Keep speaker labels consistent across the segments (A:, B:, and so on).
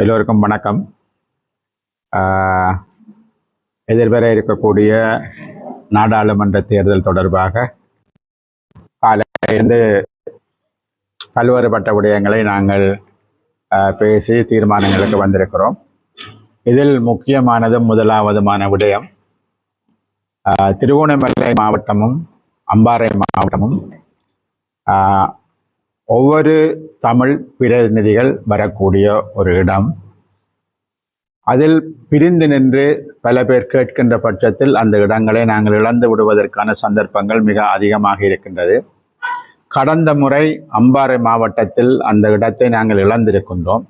A: எல்லோருக்கும் வணக்கம். ஆஹ், எதிர்வர இருக்கக்கூடிய நாடாளுமன்ற தேர்தல் தொடர்பாக காலையிலிருந்து பல்வேறுபட்ட விடயங்களை நாங்கள் பேசி தீர்மானங்களுக்கு வந்திருக்கிறோம். இதில் முக்கியமானதும் முதலாவதுமான விடயம் ஆஹ், மாவட்டமும் அம்பாறை மாவட்டமும் ஆஹ், ஒவ்வொரு தமிழ் பிரதிநிதிகள் வரக்கூடிய ஒரு இடம். அதில் பிரிந்து நின்று பல பேர் கேட்கின்ற பட்சத்தில் அந்த இடங்களை நாங்கள் இழந்து விடுவதற்கான சந்தர்ப்பங்கள் மிக அதிகமாக இருக்கின்றது. கடந்த முறை அம்பாறை மாவட்டத்தில் அந்த இடத்தை நாங்கள் இழந்திருக்கின்றோம்.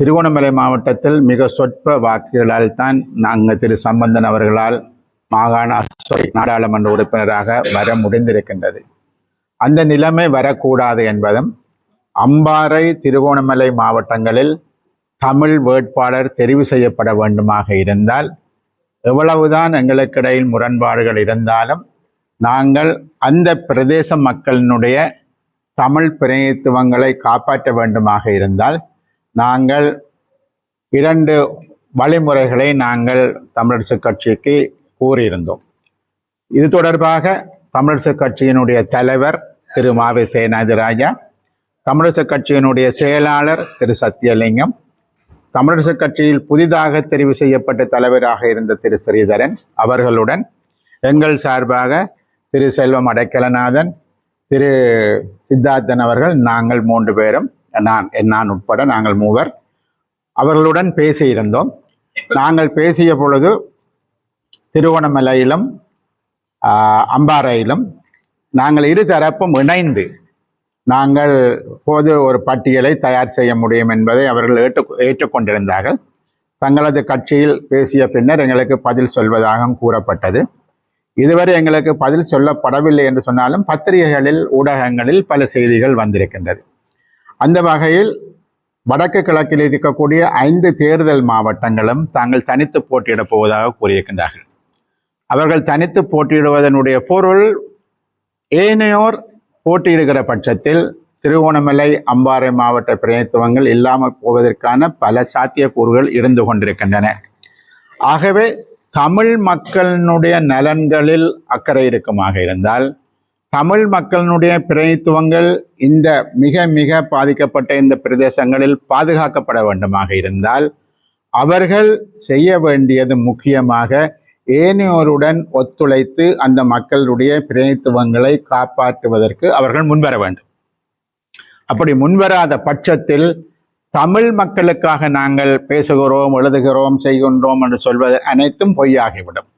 A: திருகோணமலை மாவட்டத்தில் மிக சொற்ப வாக்குகளால் தான் நாங்கள் திரு சம்பந்தன் அவர்களால் மாகாண sorry, நாடாளுமன்ற உறுப்பினராக வர முடிந்திருக்கின்றது. அந்த நிலைமை வரக்கூடாது என்பதும் அம்பாறை திருகோணமலை மாவட்டங்களில் தமிழ் வேட்பாளர் தெரிவு செய்யப்பட வேண்டுமாக இருந்தால் எவ்வளவுதான் எங்களுக்கிடையில் முரண்பாடுகள் இருந்தாலும் நாங்கள் அந்த பிரதேச மக்களினுடைய தமிழ் பிரதிநிதித்துவங்களை காப்பாற்ற வேண்டுமாக இருந்தால் நாங்கள் இரண்டு வழிமுறைகளை நாங்கள் தமிழரசு கட்சிக்கு கூறியிருந்தோம். இது தொடர்பாக தமிழரசு கட்சியினுடைய தலைவர் திரு மாவே சேனாதி ராஜா தமிழரசு கட்சியினுடைய செயலாளர் திரு சத்தியலிங்கம் தமிழரசு கட்சியில் புதிதாக தெரிவு செய்யப்பட்ட தலைவராக இருந்த திரு ஸ்ரீதரன் அவர்களுடன் எங்கள் சார்பாக திரு செல்வம் அடைக்கலநாதன் திரு சித்தார்த்தன் அவர்கள் நாங்கள் மூன்று பேரும் நான் நான் உட்பட நாங்கள் மூவர் அவர்களுடன் பேசியிருந்தோம். நாங்கள் பேசிய பொழுது திருவண்ணாமலையிலும் அம்பாறையிலும் நாங்கள் இரு தரப்பும் இணைந்து நாங்கள் போது ஒரு பட்டியலை தயார் செய்ய முடியும் என்பதை அவர்கள் ஏற்று ஏற்றுக்கொண்டிருந்தார்கள். தங்களது கட்சியில் பேசிய பின்னர் எங்களுக்கு பதில் சொல்வதாகவும் கூறப்பட்டது. இதுவரை எங்களுக்கு பதில் சொல்லப்படவில்லை என்று சொன்னாலும் பத்திரிகைகளில் ஊடகங்களில் பல செய்திகள் வந்திருக்கின்றது. அந்த வகையில் வடக்கு கிழக்கில் இருக்கக்கூடிய ஐந்து தேர்தல் மாவட்டங்களும் தாங்கள் தனித்து போட்டியிடப் போவதாக கூறியிருக்கின்றார்கள். அவர்கள் தனித்து போட்டியிடுவதனுடைய பொருள் ஏனையோர் போட்டியிடுகிற பட்சத்தில் திருகோணமலை அம்பாறை மாவட்ட பிரதித்துவங்கள் இல்லாமல் போவதற்கான பல சாத்தியக்கூறுகள் இருந்து கொண்டிருக்கின்றன. ஆகவே தமிழ் மக்களினுடைய நலன்களில் அக்கறை இருக்குமாக இருந்தால் தமிழ் மக்களினுடைய பிரதித்துவங்கள் இந்த மிக மிக பாதிக்கப்பட்ட இந்த பிரதேசங்களில் பாதுகாக்கப்பட வேண்டுமாக இருந்தால் அவர்கள் செய்ய வேண்டியது முக்கியமாக ஏனையோருடன் ஒத்துழைத்து அந்த மக்களுடைய பிரதித்துவங்களை காப்பாற்றுவதற்கு அவர்கள் முன்வர வேண்டும். அப்படி முன்வராத பட்சத்தில் தமிழ் மக்களுக்காக நாங்கள் பேசுகிறோம் எழுதுகிறோம் செய்கின்றோம் என்று சொல்வது அனைத்தும் பொய்யாகிவிடும்.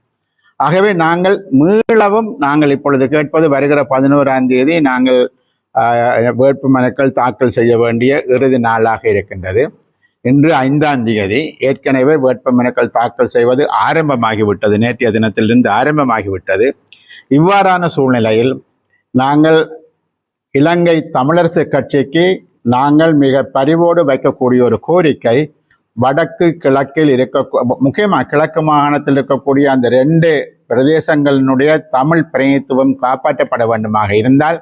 A: ஆகவே நாங்கள் மீளவும் நாங்கள் இப்பொழுது கேட்பது வருகிற பதினோராம் தேதி நாங்கள் வேட்புமனுக்கள் வேட்பு மனுக்கள் தாக்கல் செய்ய வேண்டிய இறுதி நாளாக இருக்கின்றது. இன்று ஐந்தாம் தேதி ஏற்கனவே வேட்புமனுக்கள் தாக்கல் செய்வது ஆரம்பமாகிவிட்டது. நேற்றைய தினத்திலிருந்து ஆரம்பமாகிவிட்டது. இவ்வாறான சூழ்நிலையில் நாங்கள் இலங்கை தமிழரசு கட்சிக்கு நாங்கள் மிக பரிவோடு வைக்கக்கூடிய ஒரு கோரிக்கை வடக்கு கிழக்கில் இருக்க முக்கியமாக கிழக்கு மாகாணத்தில் இருக்கக்கூடிய அந்த ரெண்டு பிரதேசங்களினுடைய தமிழ் பிரதித்துவம் காப்பாற்றப்பட வேண்டுமாக இருந்தால்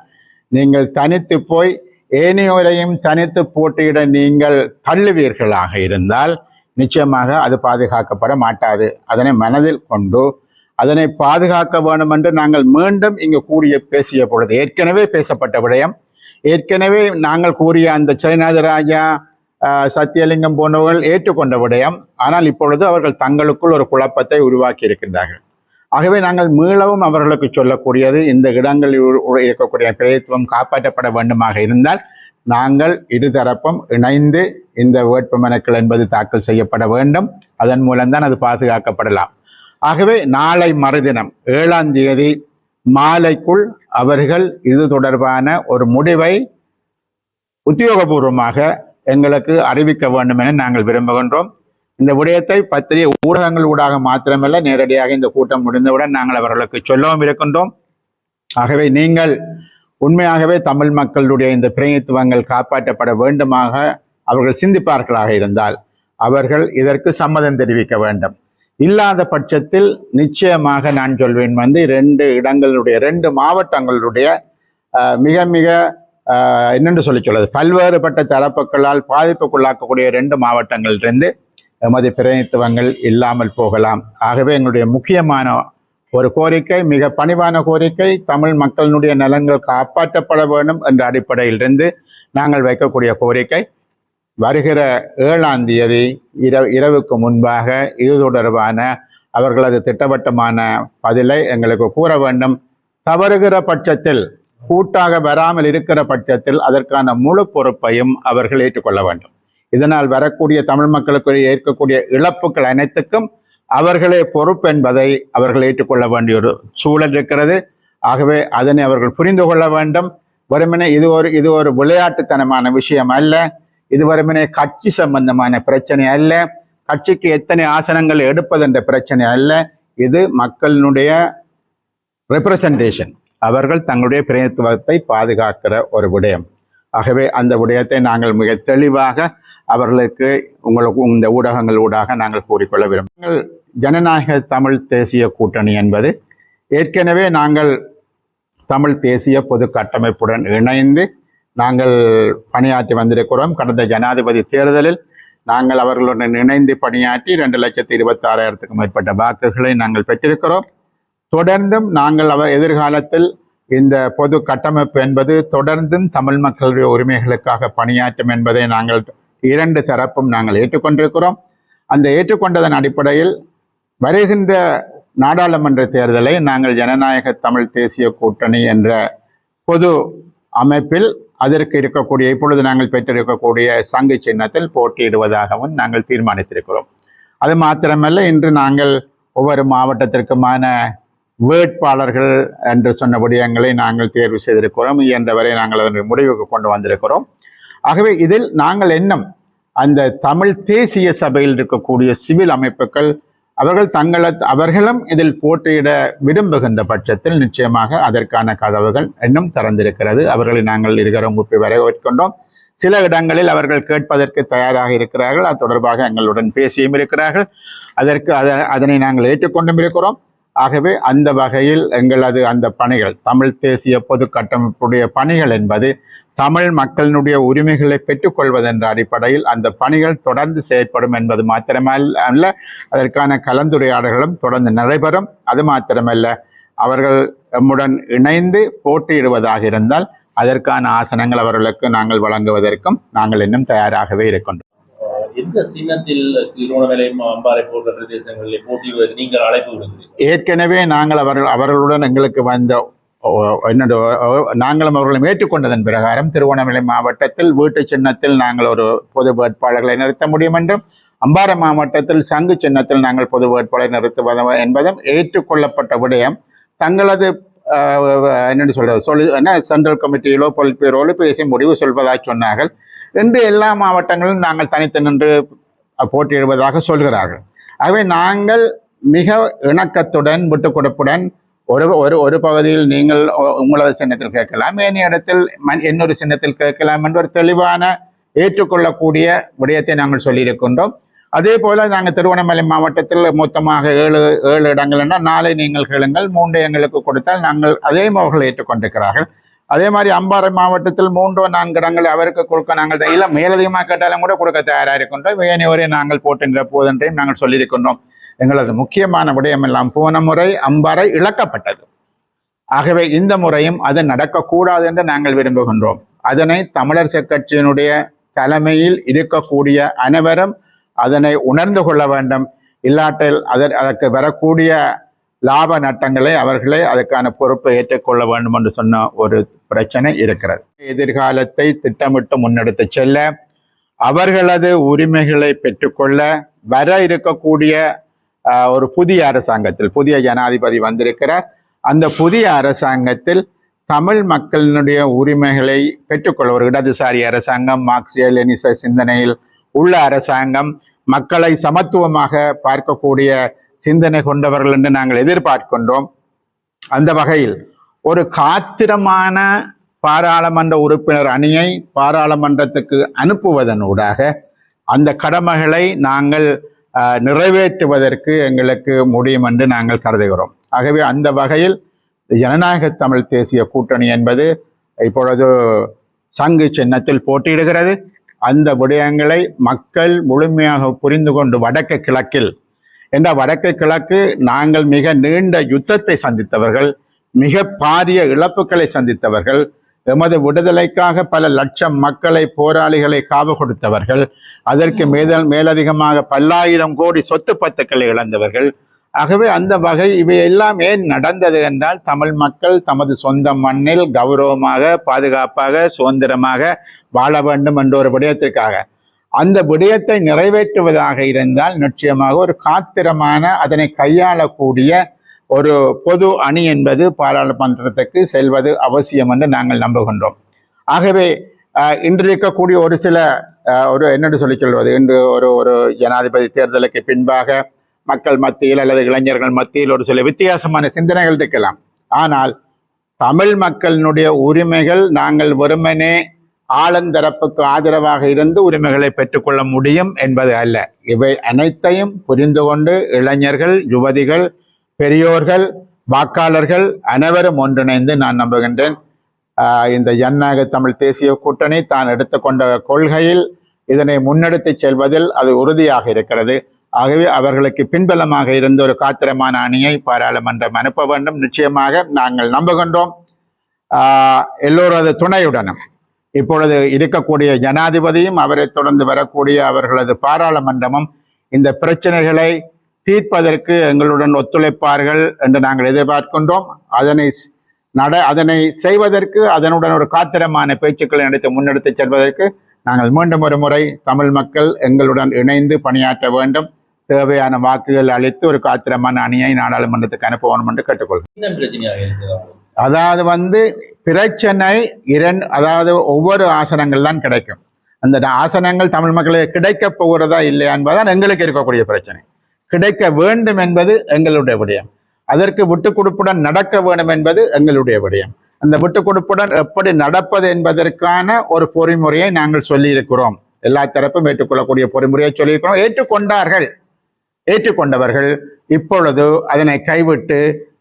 A: நீங்கள் தனித்து போய் ஏனையோரையும் தனித்து போட்டியிட நீங்கள் தள்ளுவீர்களாக இருந்தால் நிச்சயமாக அது பாதுகாக்கப்பட மாட்டாது. அதனை மனதில் கொண்டு அதனை பாதுகாக்க வேண்டும் என்று நாங்கள் மீண்டும் இங்கு கூறிய பேசிய பொழுது ஏற்கனவே பேசப்பட்ட விடயம். ஏற்கனவே நாங்கள் கூறிய அந்த சைனாதராஜா சத்தியலிங்கம் போன்றவர்கள் ஏற்றுக்கொண்ட விடயம். ஆனால் இப்பொழுது அவர்கள் தங்களுக்குள் ஒரு குழப்பத்தை உருவாக்கி இருக்கின்றார்கள். ஆகவே நாங்கள் மீளவும் அவர்களுக்கு சொல்லக்கூடியது இந்த இடங்களில் இருக்கக்கூடிய பிரதித்துவம் காப்பாற்றப்பட வேண்டுமாக இருந்தால் நாங்கள் இருதரப்பும் இணைந்து இந்த வேட்புமனுக்கள் என்பது தாக்கல் செய்யப்பட வேண்டும். அதன் மூலம்தான் அது பாதுகாக்கப்படலாம். ஆகவே நாளை மறுதினம் ஏழாம் தேதி மாலைக்குள் அவர்கள் இது தொடர்பான ஒரு முடிவை உத்தியோகபூர்வமாக எங்களுக்கு அறிவிக்க வேண்டும் என நாங்கள் விரும்புகின்றோம். இந்த விடயத்தை பத்திரிகை ஊடகங்கள் ஊடாக மாத்திரமல்ல நேரடியாக இந்த கூட்டம் முடிந்தவுடன் நாங்கள் அவர்களுக்கு சொல்லவும் இருக்கின்றோம். ஆகவே நீங்கள் உண்மையாகவே தமிழ் மக்களுடைய இந்த பிரதித்துவங்கள் காப்பாற்றப்பட வேண்டுமாக அவர்கள் சிந்திப்பார்களாக இருந்தால் அவர்கள் இதற்கு சம்மதம் தெரிவிக்க வேண்டும். இல்லாத பட்சத்தில் நிச்சயமாக நான் சொல்வேன் வந்து ரெண்டு இடங்களுடைய ரெண்டு மாவட்டங்களுடைய மிக மிக என்னென்று சொல்லி சொல்லுது பல்வேறுபட்ட தரப்புகளால் பாதிப்புக்குள்ளாக்கக்கூடிய ரெண்டு மாவட்டங்களிலிருந்து எமது பிரதிநிதித்துவங்கள் இல்லாமல் போகலாம். ஆகவே எங்களுடைய முக்கியமான ஒரு கோரிக்கை மிக பணிவான கோரிக்கை தமிழ் மக்களினுடைய நலன்கள் காப்பாற்றப்பட வேண்டும் என்ற அடிப்படையிலிருந்து நாங்கள் வைக்கக்கூடிய கோரிக்கை. வருகிற ஏழாம் தேதி இரவு இரவுக்கு முன்பாக இது தொடர்பான அவர்களது திட்டவட்டமான பதிலை எங்களுக்கு கூற வேண்டும். தவறுகிற பட்சத்தில் கூட்டாக வராமல் இருக்கிற பட்சத்தில் அதற்கான முழு பொறுப்பையும் அவர்கள் ஏற்றுக்கொள்ள வேண்டும். இதனால் வரக்கூடிய தமிழ் மக்களுக்கு ஏற்கக்கூடிய இழப்புகள் அனைத்துக்கும் அவர்களே பொறுப்பு என்பதை அவர்கள் ஏற்றுக்கொள்ள வேண்டிய ஒரு சூழல் இருக்கிறது. ஆகவே அதனை அவர்கள் புரிந்து கொள்ள வேண்டும். வெறுமனே இது ஒரு இது ஒரு விளையாட்டுத்தனமான விஷயம் அல்ல. இது வருமனே கட்சி சம்பந்தமான பிரச்சனை அல்ல. கட்சிக்கு எத்தனை ஆசனங்கள் எடுப்பது என்ற பிரச்சனை அல்ல. இது மக்களினுடைய ரெப்ரசன்டேஷன் அவர்கள் தங்களுடைய பிரதிநிதித்துவத்தை பாதுகாக்கிற ஒரு விடயம். ஆகவே அந்த விடயத்தை நாங்கள் மிக தெளிவாக அவர்களுக்கு உங்களுக்கு இந்த ஊடகங்கள் ஊடாக நாங்கள் கூறிக்கொள்ள விரும்புகிறோம். ஜனநாயக தமிழ் தேசிய கூட்டணி என்பது ஏற்கனவே நாங்கள் தமிழ் தேசிய பொது கட்டமைப்புடன் இணைந்து நாங்கள் பணியாற்றி வந்திருக்கிறோம். கடந்த ஜனாதிபதி தேர்தலில் நாங்கள் அவர்களுடன் இணைந்து பணியாற்றி ரெண்டு லட்சத்தி இருபத்தாறாயிரத்துக்கும் மேற்பட்ட வாக்குகளை நாங்கள் பெற்றிருக்கிறோம். தொடர்ந்தும் நாங்கள் அவர் எதிர்காலத்தில் இந்த பொது கட்டமைப்பு என்பது தொடர்ந்தும் தமிழ் மக்களுடைய உரிமைகளுக்காக பணியாற்றும் என்பதை நாங்கள் இரண்டு தரப்பும் நாங்கள் ஏற்றுக்கொண்டிருக்கிறோம். அந்த ஏற்றுக்கொண்டதன் அடிப்படையில் வருகின்ற நாடாளுமன்ற தேர்தலை நாங்கள் ஜனநாயக தமிழ் தேசிய கூட்டணி என்ற பொது அமைப்பில் அதற்கு இருக்கக்கூடிய இப்பொழுது நாங்கள் பெற்றிருக்கக்கூடிய சங்கு சின்னத்தில் போட்டியிடுவதாகவும் நாங்கள் தீர்மானித்திருக்கிறோம். அது மாத்திரமல்ல இன்று நாங்கள் ஒவ்வொரு மாவட்டத்திற்குமான வேட்பாளர்கள் என்று சொன்ன விடயங்களை நாங்கள் தேர்வு செய்திருக்கிறோம். இயன்றவரை நாங்கள் அதனுடைய முடிவுக்கு கொண்டு வந்திருக்கிறோம். ஆகவே இதில் நாங்கள் என்னும் அந்த தமிழ் தேசிய சபையில் இருக்கக்கூடிய சிவில் அமைப்புகள் அவர்கள் தங்களை அவர்களும் இதில் போட்டியிட விரும்புகின்ற பட்சத்தில் நிச்சயமாக அதற்கான கதவுகள் இன்னும் திறந்திருக்கிறது. அவர்களை நாங்கள் இருக்கிற முப்பி வரவேற்கின்றோம். சில இடங்களில் அவர்கள் கேட்பதற்கு தயாராக இருக்கிறார்கள். அது தொடர்பாக எங்களுடன் பேசியும் இருக்கிறார்கள். அதற்கு அதை அதனை நாங்கள் ஏற்றுக்கொண்டும் இருக்கிறோம். ஆகவே அந்த வகையில் எங்களது அந்த பணிகள் தமிழ் தேசிய பொது கட்டமைப்புடைய பணிகள் என்பது தமிழ் மக்களினுடைய உரிமைகளை பெற்றுக்கொள்வதென்ற அடிப்படையில் அந்த பணிகள் தொடர்ந்து செயற்படும் என்பது மாத்திரமல்ல அல்ல அதற்கான கலந்துரையாடல்களும் தொடர்ந்து நடைபெறும். அது மாத்திரமல்ல அவர்கள் எம்முடன் இணைந்து போட்டியிடுவதாக இருந்தால் அதற்கான ஆசனங்கள் அவர்களுக்கு நாங்கள் வழங்குவதற்கும் நாங்கள் இன்னும் தயாராகவே இருக்கின்றோம்.
B: எந்த சின்னத்தில் திருவண்ணாமலை அம்பாறை போன்ற பிரதேசங்களில் போட்டியிடுவதற்கு நீங்கள் அழைப்பு விடுகிறீர்கள்
A: ஏற்கனவே நாங்கள் அவர்கள் அவர்களுடன் எங்களுக்கு வந்த என்னோட நாங்களும் அவர்களும் ஏற்றுக்கொண்டதன் பிரகாரம் திருவண்ணாமலை மாவட்டத்தில் வீட்டு சின்னத்தில் நாங்கள் ஒரு பொது வேட்பாளர்களை நிறுத்த முடியும் என்றும் அம்பாறை மாவட்டத்தில் சங்கு சின்னத்தில் நாங்கள் பொது வேட்பாளரை நிறுத்துவது என்பதும் ஏற்றுக்கொள்ளப்பட்ட விடயம். தங்களது என்னென்னு சொல்றது சொல்லி என்ன சென்ட்ரல் கமிட்டியிலோ பொலிட்பீரோலோ பேசி முடிவு சொல்வதாக சொன்னார்கள். என்று எல்லா மாவட்டங்களிலும் நாங்கள் தனித்து நின்று போட்டியிடுவதாக சொல்கிறார்கள். ஆகவே நாங்கள் மிக இணக்கத்துடன் விட்டுக்கொடுப்புடன் ஒரு ஒரு ஒரு பகுதியில் நீங்கள் உங்களது சின்னத்தில் கேட்கலாம். ஏனைய இடத்தில் மன்- இன்னொரு சின்னத்தில் கேட்கலாம் என்ற ஒரு தெளிவான ஏற்றுக்கொள்ளக்கூடிய விடயத்தை நாங்கள் சொல்லியிருக்கின்றோம். அதே போல நாங்கள் திருவண்ணாமலை மாவட்டத்தில் மொத்தமாக ஏழு ஏழு இடங்கள்னா நாளை நீங்கள் கேளுங்கள் மூன்று எங்களுக்கு கொடுத்தால் நாங்கள் அதே அவர்கள் ஏற்றுக்கொண்டிருக்கிறார்கள். அதே மாதிரி அம்பாறை மாவட்டத்தில் மூன்றோ நான்கு இடங்கள் அவருக்கு கொடுக்க நாங்கள் இல்லை மேலதிகமாக கேட்டாலும் கூட கொடுக்க தயாராக இருக்கின்றோம் ஏனையோரை நாங்கள் போட்டுகிற போதென்றையும் நாங்கள் சொல்லியிருக்கின்றோம். எங்களது முக்கியமான விடயம் எல்லாம் போன முறை அம்பாறை இழக்கப்பட்டது. ஆகவே இந்த முறையும் அது நடக்கக்கூடாது என்று நாங்கள் விரும்புகின்றோம். அதனை தமிழர் கட்சியினுடைய தலைமையில் இருக்கக்கூடிய அனைவரும் அதனை உணர்ந்து கொள்ள வேண்டும். இல்லாட்டில் அதற் அதற்கு வரக்கூடிய லாப நட்டங்களை அவர்களே அதுக்கான பொறுப்பை ஏற்றுக்கொள்ள வேண்டும் என்று சொன்ன ஒரு பிரச்சனை இருக்கிறது. எதிர்காலத்தை திட்டமிட்டு முன்னெடுத்து செல்ல அவர்களது உரிமைகளை பெற்றுக்கொள்ள வர இருக்கக்கூடிய ஒரு புதிய அரசாங்கத்தில் புதிய ஜனாதிபதி வந்திருக்கிறார். அந்த புதிய அரசாங்கத்தில் தமிழ் மக்களினுடைய உரிமைகளை பெற்றுக்கொள்ள ஒரு இடதுசாரி அரசாங்கம் மார்க்சிய லெனிச சிந்தனையில் உள்ள அரசாங்கம் மக்களை சமத்துவமாக பார்க்கக்கூடிய சிந்தனை கொண்டவர்கள் என்று நாங்கள் எதிர்பார்க்கின்றோம். அந்த வகையில் ஒரு காத்திரமான பாராளுமன்ற உறுப்பினர் அணியை பாராளுமன்றத்துக்கு அனுப்புவதனூடாக அந்த கடமைகளை நாங்கள் நிறைவேற்றுவதற்கு எங்களுக்கு முடியும் என்று நாங்கள் கருதுகிறோம். ஆகவே அந்த வகையில் ஜனநாயக தமிழ் தேசிய கூட்டணி என்பது இப்பொழுது சங்கு சின்னத்தில் போட்டியிடுகிறது. அந்த விடயங்களை மக்கள் முழுமையாக புரிந்து கொண்டு வடக்கு கிழக்கில் என்ற வடக்கு கிழக்கு நாங்கள் மிக நீண்ட யுத்தத்தை சந்தித்தவர்கள் மிக பாரிய இழப்புகளை சந்தித்தவர்கள் எமது விடுதலைக்காக பல லட்சம் மக்களை போராளிகளை காவு கொடுத்தவர்கள் அதற்கு மேதல் மேலதிகமாக பல்லாயிரம் கோடி சொத்து பத்துக்களை இழந்தவர்கள். ஆகவே அந்த வகை இவை எல்லாம் ஏன் நடந்தது என்றால் தமிழ் மக்கள் தமது சொந்த மண்ணில் கௌரவமாக பாதுகாப்பாக சுதந்திரமாக வாழ வேண்டும் என்ற ஒரு விடயத்திற்காக. அந்த விடயத்தை நிறைவேற்றுவதாக இருந்தால் நிச்சயமாக ஒரு காத்திரமான அதனை கையாளக்கூடிய ஒரு பொது அணி என்பது பாராளுமன்றத்துக்கு செல்வது அவசியம் என்று நாங்கள் நம்புகின்றோம். ஆகவே அஹ், இன்று இருக்கக்கூடிய ஒரு சில ஒரு என்னென்று சொல்லி சொல்வது? இன்று ஒரு ஒரு ஜனாதிபதி தேர்தலுக்கு பின்பாக மக்கள் மத்தியில் அல்லது இளைஞர்கள் மத்தியில் ஒரு சில வித்தியாசமான சிந்தனைகள் இருக்கலாம். ஆனால் தமிழ் மக்களினுடைய உரிமைகள் நாங்கள் வெறுமனே ஆளந்தரப்புக்கு ஆதரவாக இருந்து உரிமைகளை பெற்றுக்கொள்ள முடியும் என்பது அல்ல. இவை அனைத்தையும் புரிந்து கொண்டு இளைஞர்கள் யுவதிகள் பெரியோர்கள் வாக்காளர்கள் அனைவரும் ஒன்றிணைந்து நான் நம்புகின்றேன். ஆஹ் இந்த ஜனநாயக தமிழ் தேசிய கூட்டணி தான் எடுத்துக்கொண்ட கொள்கையில் இதனை முன்னெடுத்துச் செல்வதில் அது உறுதியாக இருக்கிறது. ஆகவே அவர்களுக்கு பின்பலமாக இருந்த ஒரு காத்திரமான அணியை பாராளுமன்றம் அனுப்ப வேண்டும். நிச்சயமாக நாங்கள் நம்புகின்றோம். ஆஹ் எல்லோரது துணையுடனும். இப்பொழுது இருக்கக்கூடிய ஜனாதிபதியும் அவரை தொடர்ந்து வரக்கூடிய அவர்களது பாராளுமன்றமும் இந்த பிரச்சனைகளை தீர்ப்பதற்கு எங்களுடன் ஒத்துழைப்பார்கள் என்று நாங்கள் எதிர்பார்க்கின்றோம். அதனை நட அதனை செய்வதற்கு அதனுடன் ஒரு காத்திரமான பேச்சுக்களை நடத்தி முன்னெடுத்துச் செல்வதற்கு நாங்கள் மீண்டும் ஒரு முறை தமிழ் மக்கள் எங்களுடன் இணைந்து பணியாற்ற வேண்டும். தேவையான வாக்குகள் அளித்து ஒரு காத்திரமான அணியை நாடாளுமன்றத்துக்கு அனுப்ப வேண்டும் என்று கேட்டுக்கொள்கிறேன் அதாவது வந்து பிரச்சனை இரண்டு அதாவது ஒவ்வொரு ஆசனங்கள் தான் கிடைக்கும். அந்த ஆசனங்கள் தமிழ் மக்களுக்கு கிடைக்கப் போகிறதா இல்லையா என்பதுதான் எங்களுக்கு இருக்கக்கூடிய பிரச்சனை. கிடைக்க வேண்டும் என்பது எங்களுடைய விடயம். அதற்கு விட்டு கொடுப்புடன் நடக்க வேண்டும் என்பது எங்களுடைய விடயம். அந்த விட்டு கொடுப்புடன் எப்படி நடப்பது என்பதற்கான ஒரு பொறிமுறையை நாங்கள் சொல்லியிருக்கிறோம். எல்லா தரப்பும் ஏற்றுக்கொள்ளக்கூடிய பொறிமுறையை சொல்லியிருக்கிறோம். ஏற்றுக்கொண்டார்கள். ஏற்றுக்கொண்டவர்கள் இப்பொழுது அதனை கைவிட்டு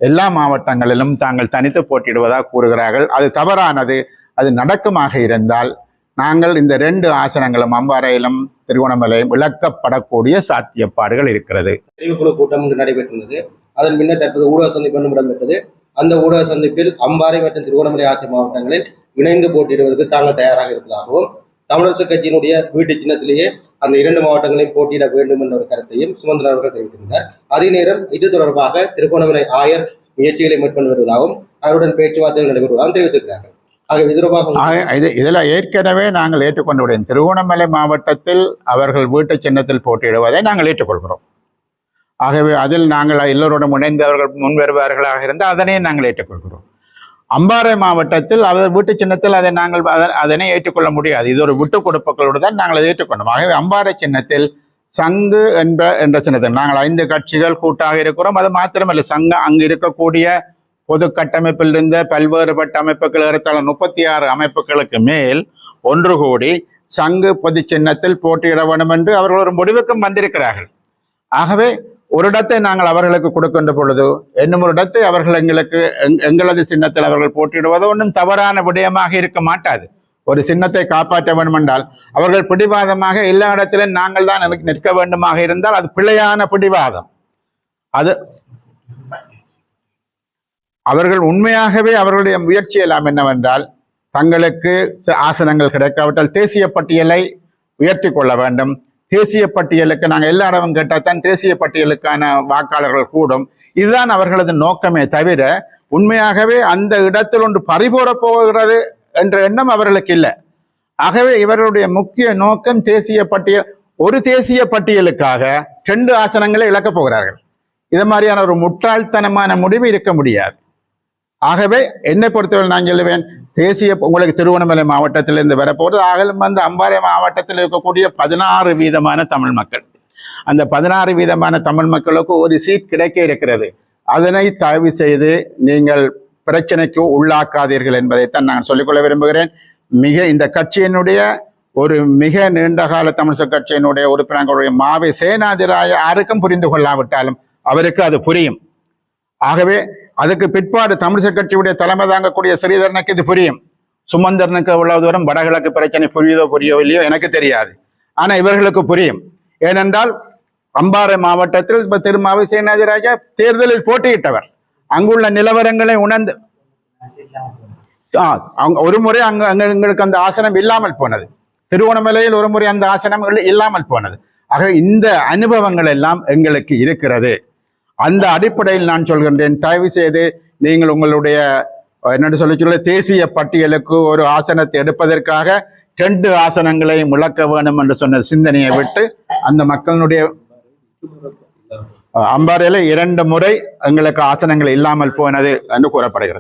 A: எல்லா மாவட்டங்களிலும் தாங்கள் தனித்து போட்டியிடுவதாக கூறுகிறார்கள். அது தவறானது. அது நடக்குமாக இருந்தால் நாங்கள் இந்த ரெண்டு ஆசனங்களும் அம்பாறையிலும் திருகோணமலையும் விளக்கப்படக்கூடிய சாத்தியப்பாடுகள் இருக்கிறது.
C: தெரிவுக்குழு கூட்டம் இன்று நடைபெற்றுள்ளது. அதன் பின்னர் தற்போது ஊடக சந்திப்பு ஒன்றும் இடம்பெற்றது. அந்த ஊடக சந்திப்பில் அம்பாறை மற்றும் திருகோணமலை ஆகிய மாவட்டங்களில் இணைந்து போட்டியிடுவதற்கு தாங்கள் தயாராக இருப்பதாகவும் தமிழரசு கட்சியினுடைய வீட்டு சின்னத்திலேயே அந்த இரண்டு மாவட்டங்களையும் போட்டியிட வேண்டும் என்ற ஒரு கருத்தையும் சுமந்திரன் அவர்கள் தெரிவித்திருந்தார். அதே நேரம் இது தொடர்பாக திருகோணமலை ஆயர் முயற்சிகளை மேற்கொண்டு வருவதாகவும் அவருடன் பேச்சுவார்த்தைகள் நடைபெறுவதாகவும் தெரிவித்திருக்கிறார்கள்.
A: இதில் ஏற்கனவே நாங்கள் ஏற்றுக்கொண்டு விடுவோம் திருகோணமலை மாவட்டத்தில் அவர்கள் வீட்டு சின்னத்தில் போட்டியிடுவதை நாங்கள் ஏற்றுக்கொள்கிறோம். ஆகவே அதில் நாங்கள் எல்லோருடன் இணைந்து அவர்கள் முன் வருவார்களாக இருந்தால் அதனையும் நாங்கள் ஏற்றுக்கொள்கிறோம். அம்பாறை மாவட்டத்தில் அவர் வீட்டு சின்னத்தில் அதை நாங்கள் அத- அதனை ஏற்றுக்கொள்ள முடியாது. இது ஒரு விட்டு கொடுப்புகளோடு தான் நாங்கள் அதை ஏற்றுக்கொண்டோம். ஆகவே அம்பாறை சின்னத்தில் சங்கு என்ற என்ற சின்னத்தில் நாங்கள் ஐந்து கட்சிகள் கூட்டாக இருக்கிறோம். அது மாத்திரமல்ல சங்க அங்கு இருக்கக்கூடிய பொது கட்டமைப்பில் இருந்த பல்வேறுபட்ட அமைப்புகள் ஏறத்தாழ முப்பத்தி ஆறு அமைப்புகளுக்கு மேல் ஒன்று கூடி சங்கு பொது சின்னத்தில் போட்டியிட வேண்டும் என்று அவர்கள் ஒரு முடிவுக்கும் வந்திருக்கிறார்கள். ஆகவே ஒரு இடத்தை நாங்கள் அவர்களுக்கு கொடுக்கின்ற பொழுது இன்னும் ஒரு இடத்தை அவர்கள் எங்களுக்கு எங்- எங்களது சின்னத்தில் அவர்கள் போட்டியிடுவது ஒன்றும் தவறான விடயமாக இருக்க மாட்டாது. ஒரு சின்னத்தை காப்பாற்ற வேண்டும் என்றால் அவர்கள் பிடிவாதமாக எல்லா இடத்திலும் நாங்கள் தான் நிற்க வேண்டுமாக இருந்தால் அது பிழையான பிடிவாதம். அது அவர்கள் உண்மையாகவே அவர்களுடைய முயற்சி எல்லாம் என்னவென்றால் தங்களுக்கு ச- ஆசனங்கள் கிடைக்காவிட்டால் தேசிய பட்டியலை உயர்த்தி கொள்ள வேண்டும். தேசிய பட்டியலுக்கு நாங்கள் எல்லா இடமும் கேட்டால்தான் தேசிய பட்டியலுக்கான வாக்காளர்கள் கூடும். இதுதான் அவர்களது நோக்கமே தவிர உண்மையாகவே அந்த இடத்தில் ஒன்று பறிபோற போகிறது என்ற எண்ணம் அவர்களுக்கு இல்லை. ஆகவே இவர்களுடைய முக்கிய நோக்கம் தேசிய பட்டியல் ஒரு தேசிய பட்டியலுக்காக ரெண்டு ஆசனங்களை இழக்கப் போகிறார்கள். இது மாதிரியான ஒரு முட்டாள்தனமான முடிவு இருக்க முடியாது. ஆகவே என்னை பொறுத்தவரை நான் சொல்லுவேன் தேசிய உங்களுக்கு திருவண்ணாமலை மாவட்டத்திலிருந்து வரப்போகிறது ஆகலும் வந்து அம்பாறை மாவட்டத்தில் இருக்கக்கூடிய பதினாறு வீதமான தமிழ் மக்கள். அந்த பதினாறு வீதமான தமிழ் மக்களுக்கு ஒரு சீட் கிடைக்க இருக்கிறது. அதனை தயவு செய்து நீங்கள் பிரச்சனைக்கு உள்ளாக்காதீர்கள் என்பதைத்தான் நான் சொல்லிக்கொள்ள விரும்புகிறேன். மிக இந்த கட்சியினுடைய ஒரு மிக நீண்டகால தமிழிசை கட்சியினுடைய உறுப்பினர்களுடைய மாவை சேனாதிராய யாருக்கும் புரிந்து கொள்ளாவிட்டாலும் அவருக்கு அது புரியும். ஆகவே அதுக்கு பிற்பாடு தமிழிசை கட்சியுடைய தலைமை தாங்கக்கூடிய ஸ்ரீதரனுக்கு இது புரியும். சுமந்தரனுக்கு எவ்வளவு தூரம் வடகிழக்கு பிரச்சனை புரியுதோ புரியோ இல்லையோ எனக்கு தெரியாது. ஆனா இவர்களுக்கு புரியும். ஏனென்றால் அம்பாறை மாவட்டத்தில் இப்ப திருமாவை சேனாதிராஜா தேர்தலில் போட்டியிட்டவர். அங்குள்ள நிலவரங்களை உணர்ந்து ஆ, அவங்க ஒரு முறை அங்க அங்க எங்களுக்கு அந்த ஆசனம் இல்லாமல் போனது. திருவோணமலையில் ஒரு முறை அந்த ஆசனம் இல்லாமல் போனது. ஆக இந்த அனுபவங்கள் எல்லாம் எங்களுக்கு இருக்கிறது. அந்த அடிப்படையில் நான் சொல்கின்றேன். தயவு செய்து நீங்கள் உங்களுடைய என்னென்னு சொல்லி சொல்ல தேசிய பட்டியலுக்கு ஒரு ஆசனத்தை எடுப்பதற்காக ரெண்டு ஆசனங்களை முழக்க வேண்டும் என்று சொன்ன சிந்தனையை விட்டு அந்த மக்களுடைய அம்பாறையில் இரண்டு முறை எங்களுக்கு ஆசனங்கள் இல்லாமல் போனது என்று கூறப்படுகிறது.